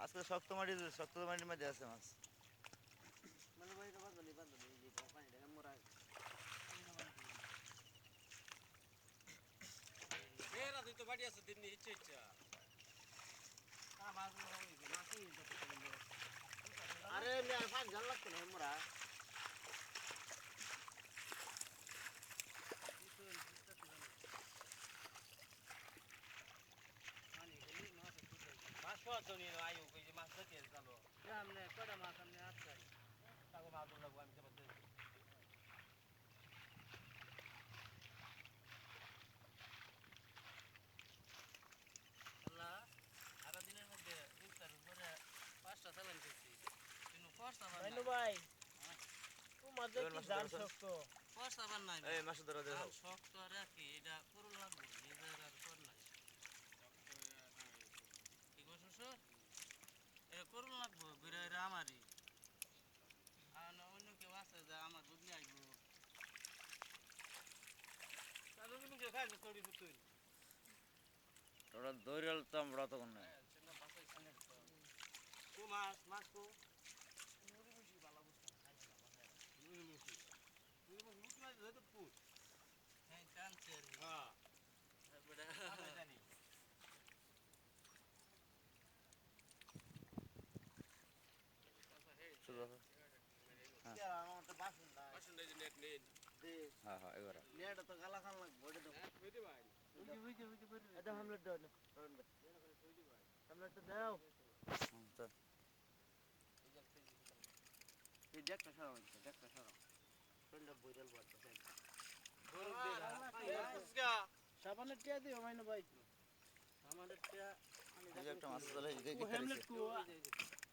আজকে শক্ত মাটি শক্ত মাটির মধ্যে আছে মাছ। আরে পাঁচ জাল লাগতো না মোরা আমনে কটা মাছ আমনে আটকাই আল্লাহ সারা দিনের মধ্যে ইফতার উপরে পাঁচটা চালান করছি কিন্তু ফর্স আবার ভাই তোমার এবার জাল শক্ত? ফর্স আবার নাই এই মাছ ধরা দেখাও শক্ত আর কি। আমারই আর অন্য কেউ আছে যা আমার বুঝলি আইবো। তোরা দৌড়াল তো আমরা তখন না মাছ মাছ কো হ্যাঁ টানছে আর কি। তারপরে শুরু করো। হ্যাঁ হ্যাঁ এবার এটা হামলে দাও না হামলে তো দাও হুম, চল। সাবানের টিয়া দিও মাইনো ভাই আমাদের টিয়া এই একটা মাছ যে ও কি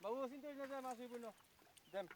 বাবু চিন্তা মাছ হইব দেন।